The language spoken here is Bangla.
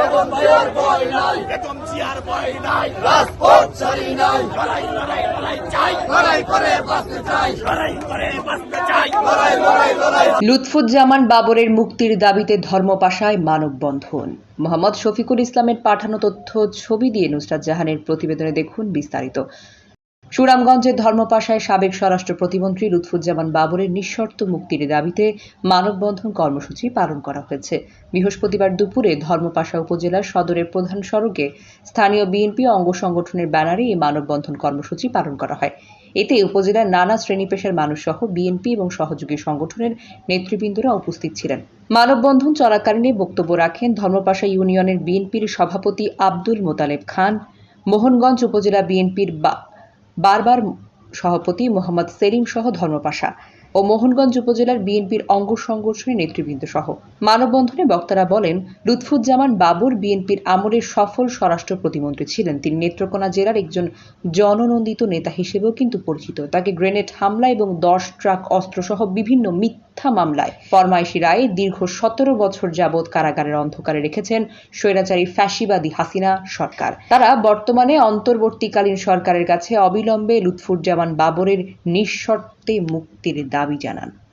বেগম জিয়ার ভয় নাই। বেগম জিয়ার ভয় নাই। রাজপথ ছাড়ি নাই। লড়াই লড়াই লড়াই চাই। লড়াই করে বাঁচতে চাই। লড়াই করে বাঁচতে চাই। লড়াই লড়াই লড়াই। লুৎফুজ্জামান বাবরের মুক্তির দাবিতে ধর্মপাশায় মানববন্ধন। মোহাম্মদ শফিকুল ইসলামের পাঠানো তথ্য ছবি দিয়ে নুসরাত জাহানের প্রতিবেদনে দেখুন বিস্তারিত। সুনামগঞ্জের ধর্মপাশায় সাবেক স্বরাষ্ট্র প্রতিমন্ত্রী লুৎফুজ্জামান বাবরের নিঃশর্ত মুক্তির দাবিতে মানববন্ধন কর্মসূচি পালন করা হয়েছে। বৃহস্পতিবার দুপুরে ধর্মপাশা উপজেলার সদরের প্রধান সড়কে স্থানীয় বিএনপি অঙ্গ সংগঠনের ব্যানারে এই মানববন্ধন কর্মসূচি পালন করা হয়। এতে উপজেলার নানা শ্রেণি পেশার মানুষ সহ বিএনপি এবং সহযোগী সংগঠনের নেতৃবৃন্দরা উপস্থিত ছিলেন। মানববন্ধন চলাকালীন বক্তব্য রাখেন ধর্মপাশা ইউনিয়নের বিএনপির সভাপতি আব্দুল মোতালেব খান, মোহনগঞ্জ উপজেলা বিএনপির বারবার সভাপতি মোহাম্মদ সেলিম সহ ধর্মপাশা। ও মোহনগঞ্জ উপজেলার বিএনপির অঙ্গ সংগঠনের নেতৃবৃন্দ সহ। মানববন্ধনে বক্তারা বলেন, লুৎফুজ্জামান বাবুর বিএনপির আমলের সফল স্বরাষ্ট্র প্রতিমন্ত্রী ছিলেন। তিনি নেত্রকোনা জেলার একজন জননন্দিত নেতা হিসেবেও কিন্তু পরিচিত। তাকে গ্রেনেড হামলা এবং দশ ট্রাক অস্ত্রসহ বিভিন্ন মিথ্যা মামলায় ফরমাইশি রায়ে দীর্ঘ সতেরো বছর যাবৎ কারাগারের অন্ধকারে রেখেছেন স্বৈরাচারী ফ্যাসিবাদী হাসিনা সরকার। তারা বর্তমানে অন্তর্বর্তীকালীন সরকারের কাছে অবিলম্বে লুৎফুজ্জামান বাবরের নিঃশর্তে মুক্তির দাবি জানান।